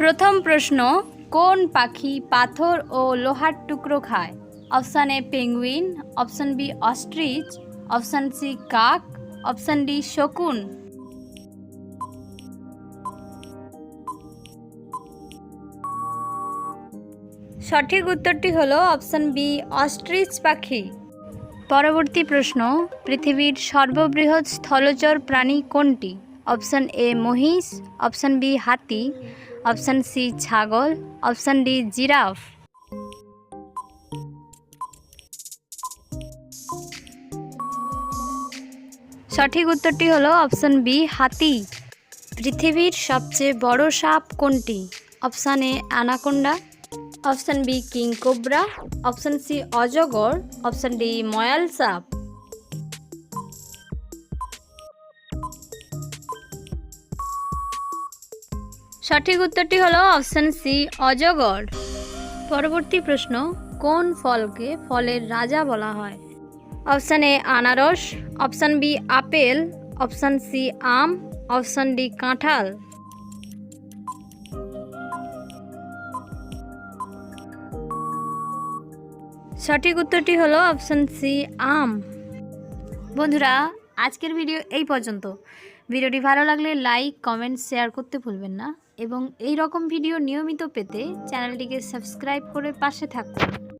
প্রথম প্রশ্ন, কোন পাখি পাথর ও লোহার টুকরো খায়? Option A penguin, option B ostrich, option C কাক, অপশান ডি শকুন। সঠিক উত্তরটি হলো অপশান বি অস্ট্রিচ পাখি। পরবর্তী প্রশ্ন, পৃথিবীর সর্ববৃহৎ স্থলচর প্রাণী কোনটি? অপশান এ মহিষ অপশান বি হাতি অপশান সি ছাগল অপশান ডি জিরাফ সঠিক উত্তরটি হলো অপশান বি হাতি। পৃথিবীর সবচেয়ে বড় সাপ কোনটি? Option A anaconda option B king cobra option C অজগর. অপশান ডি ময়াল সাপ। সঠিক উত্তরটি হলো অপশান সি অজগর। পরবর্তী প্রশ্ন, কোন ফলকে ফলের রাজা বলা হয়? অপশান এ আনারস। Option B apple. Option C আম। অপশান ডি কাঁঠাল। সঠিক উত্তরটি হলো অপশান সি আম। বন্ধুরা, আজকের ভিডিও এই পর্যন্ত। ভিডিওটি ভালো লাগলে লাইক, কমেন্ট, শেয়ার করতে ভুলবেন না। এবং এই রকম ভিডিও নিয়মিত পেতে চ্যানেলটিকে সাবস্ক্রাইব করে পাশে থাকুন।